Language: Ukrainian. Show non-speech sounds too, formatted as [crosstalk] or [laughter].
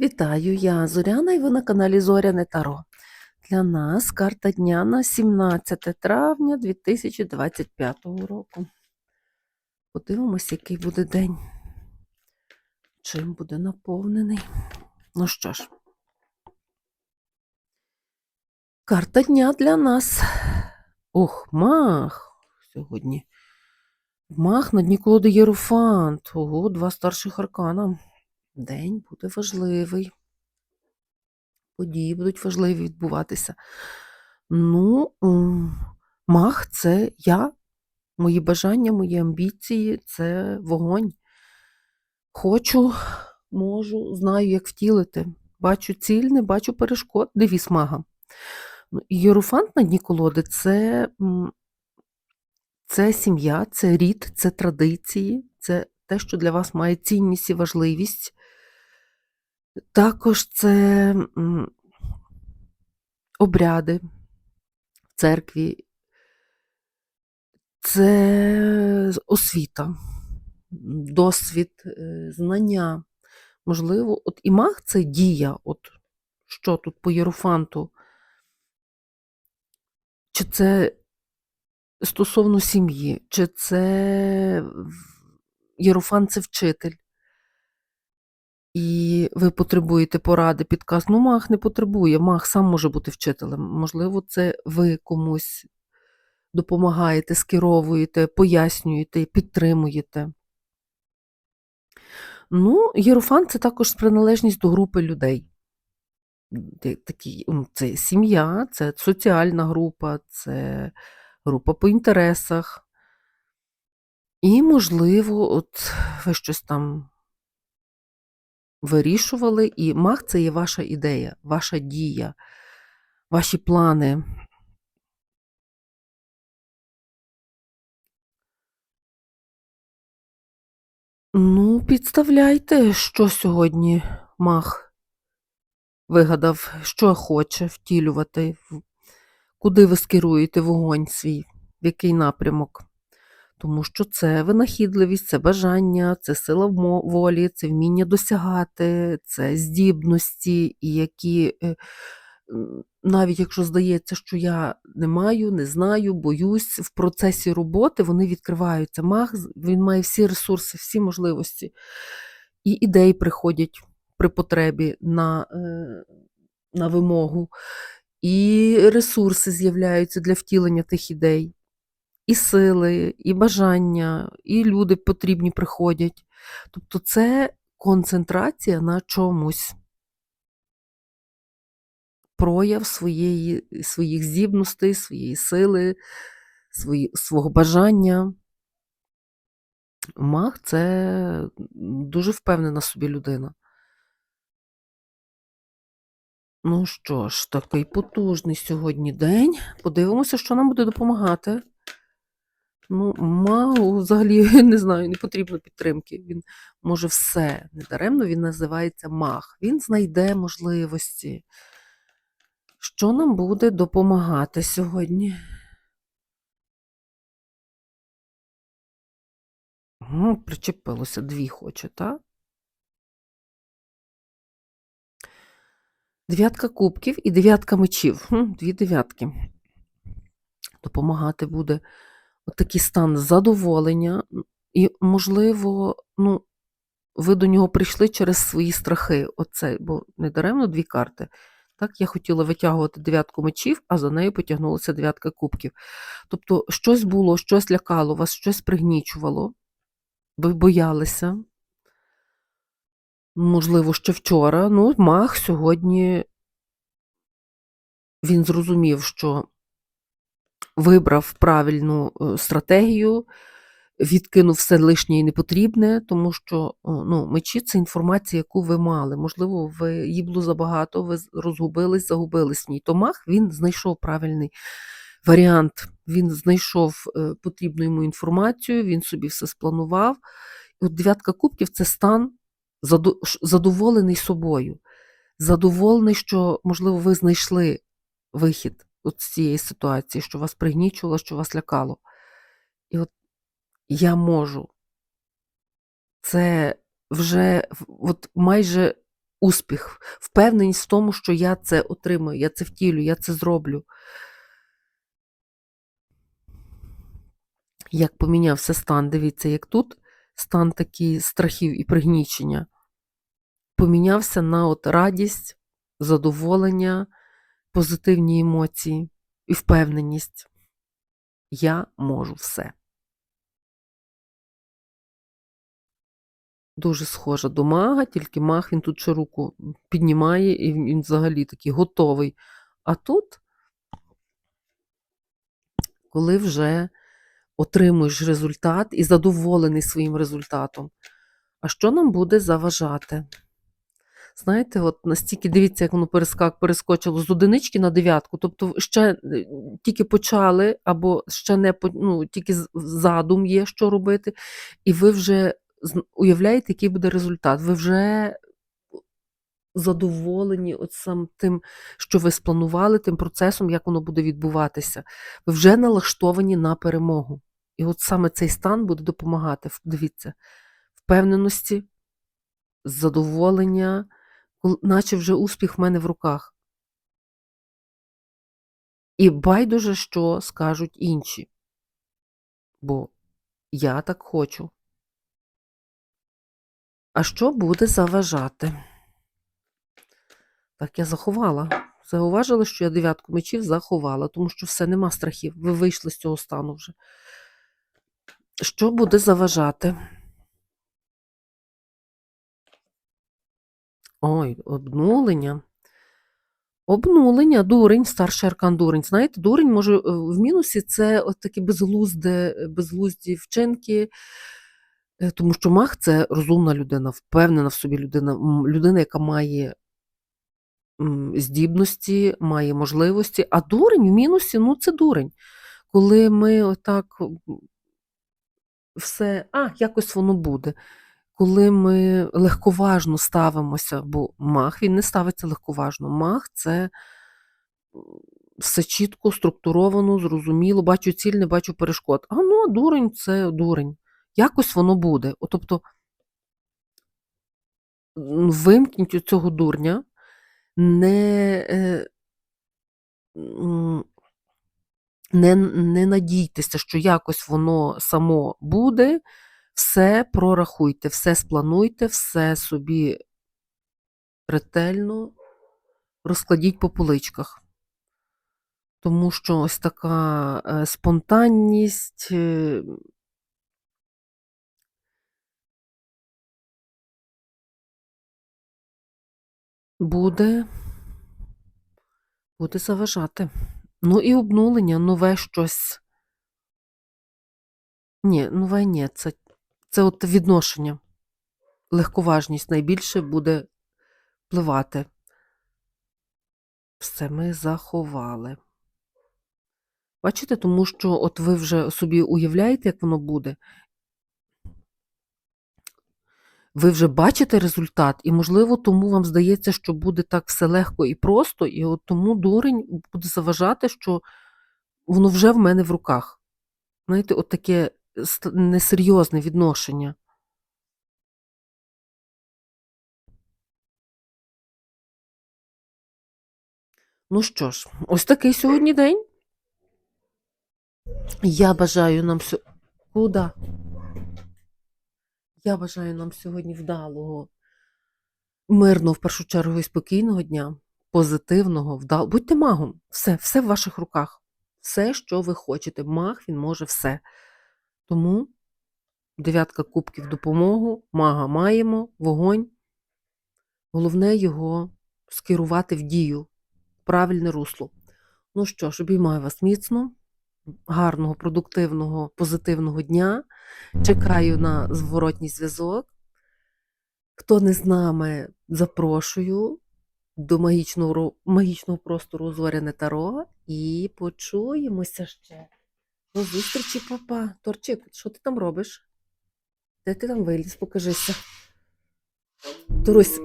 Вітаю, я Зоряна і ви на каналі Зоряне Таро. Для нас карта дня на 17 травня 2025 року. Подивимось, який буде день. Чим буде наповнений. Ну що ж, карта дня для нас. Ох, мах сьогодні. Мах на дні колоди Єруфант. Ого, два старших аркана. День буде важливий. Події будуть важливі відбуватися. Ну, мах це я, мої бажання, мої амбіції це вогонь. Хочу, можу, знаю, як втілити. Бачу ціль, не бачу перешкод. Девіз мага. Ну, Єруфант на дні колоди це, це сім'я, це рід, це традиції, це те, що для вас має цінність і важливість. Також це обряди в церкві, це освіта, досвід, е, знання. Можливо, от і маг це дія, от що тут по єрофанту. Чи це стосовно сім'ї, чи це єрофант це вчитель. І ви потребуєте поради, підказ. Ну, маг не потребує, маг сам може бути вчителем. Можливо, це ви комусь допомагаєте, скеровуєте, пояснюєте, підтримуєте. Ну, єрофант це також приналежність до групи людей. Такі, це сім'я, це соціальна група, це група по інтересах. І, можливо, от ви щось там вирішували, і маг це є ваша ідея, ваша дія, ваші плани. Ну, підставляйте, що сьогодні маг вигадав, що хоче втілювати, куди ви скеруєте вогонь свій, в який напрямок. Тому що це винахідливість, це бажання, це сила волі, це вміння досягати, це здібності, які, е, навіть якщо здається, що я не маю, не знаю, боюсь, в процесі роботи вони відкриваються. Маг він має всі ресурси, всі можливості. І ідеї приходять при потребі на, е, на вимогу, і ресурси з'являються для втілення тих ідей і сили, і бажання, і люди потрібні приходять. Тобто це концентрація на чомусь, прояв своєї, своїх здібностей, своєї сили, свої, свого бажання. Маг це дуже впевнена собі людина. Ну що ж, такий потужний сьогодні день. Подивимося, що нам буде допомагати. Ну, магу взагалі [laughs] не знаю, не потрібно підтримки. Він може все. Недаремно він називається маг. Він знайде можливості. Що нам буде допомагати сьогодні? Угу, причепилося, дві хоче, так? Дев'ятка кубків і дев'ятка мечів. Дві дев'ятки. Допомагати буде такий стан задоволення, і, можливо, ну, ви до нього прийшли через свої страхи. Оце, бо недаремно дві карти. Так, я хотіла витягувати дев'ятку мечів, а за нею потягнулася дев'ятка кубків. Тобто, щось було, щось лякало вас, щось пригнічувало, ви боялися. Можливо, ще вчора. Ну, маг сьогодні він зрозумів, що вибрав правильну е, стратегію, відкинув все лишнє і непотрібне, тому що ну, мечі це інформація, яку ви мали. Можливо, ви її було забагато, ви розгубились, загубились в ній. То маг він знайшов правильний варіант, він знайшов е, потрібну йому інформацію, він собі все спланував. От дев'ятка кубків це стан задоволений собою, задоволений, що, можливо, ви знайшли вихід от з цієї ситуації, що вас пригнічувало, що вас лякало. І от я можу. Це вже от майже успіх, впевненість в тому, що я це отримаю, я це втілю, я це зроблю. Як помінявся стан, дивіться, як тут стан такий страхів і пригнічення. Помінявся на от радість, задоволення, позитивні емоції і впевненість. Я можу все. Дуже схожа до мага, тільки маг він тут ще руку піднімає і він взагалі такий готовий. А тут, коли вже отримуєш результат і задоволений своїм результатом, а що нам буде заважати? Знаєте, от настільки дивіться, як воно перескак, перескочило з одинички на дев'ятку. Тобто ще е, тільки почали, або ще не ну, тільки задум є, що робити, і ви вже уявляєте, який буде результат. Ви вже задоволені от сам тим, що ви спланували, тим процесом, як воно буде відбуватися. Ви вже налаштовані на перемогу. І от саме цей стан буде допомагати. Дивіться, впевненості, задоволення, наче вже успіх в мене в руках. І байдуже, що скажуть інші. Бо я так хочу. А що буде заважати? Так, я заховала. Зауважили, що я дев'ятку мечів заховала, тому що все, нема страхів. Ви вийшли з цього стану вже. Що буде заважати? Ой, обнулення. Обнулення, дурень, старший аркан дурень. Знаєте, дурень може е, в мінусі це от такі безглузде, безглузді вчинки, е, тому що маг це розумна людина, впевнена в собі людина, людина, яка має здібності, має можливості. А дурень в мінусі, ну це дурень. Коли ми отак все, а, якось воно буде. Коли ми легковажно ставимося, бо маг він не ставиться легковажно. Маг це все чітко, структуровано, зрозуміло, бачу ціль, не бачу перешкод. А ну, дурень це дурень. Якось воно буде. От, тобто вимкніть у цього дурня, не, е, не, не надійтеся, що якось воно само буде. Все прорахуйте, все сплануйте, все собі ретельно розкладіть по поличках. Тому що ось така е, спонтанність, е, буде, буде заважати. Ну і обнулення, нове щось. Ні, нове ні, це, це от відношення. Легковажність найбільше буде впливати. Все ми заховали. Бачите, тому що от ви вже собі уявляєте, як воно буде. Ви вже бачите результат, і, можливо, тому вам здається, що буде так все легко і просто, і от тому дурень буде заважати, що воно вже в мене в руках. Знаєте, от таке несерйозне відношення. Ну що ж, ось такий сьогодні день. Я бажаю нам сьо... Куда? Я бажаю нам сьогодні вдалого, мирного, в першу чергу, і спокійного дня, позитивного, вдалого. Будьте магом. Все, все в ваших руках. Все, що ви хочете. Маг, він може все. Тому дев'ятка кубків допомогу, мага маємо, вогонь. Головне його скерувати в дію, правильне русло. Ну що ж, обіймаю вас міцно, гарного, продуктивного, позитивного дня. Чекаю на зворотній зв'язок. Хто не з нами, запрошую до магічного, магічного простору Зоряне Таро і почуємося ще. До зустрічі, папа. Торчик, що ти там робиш? Де ти там виліз? Покажися. Торусь,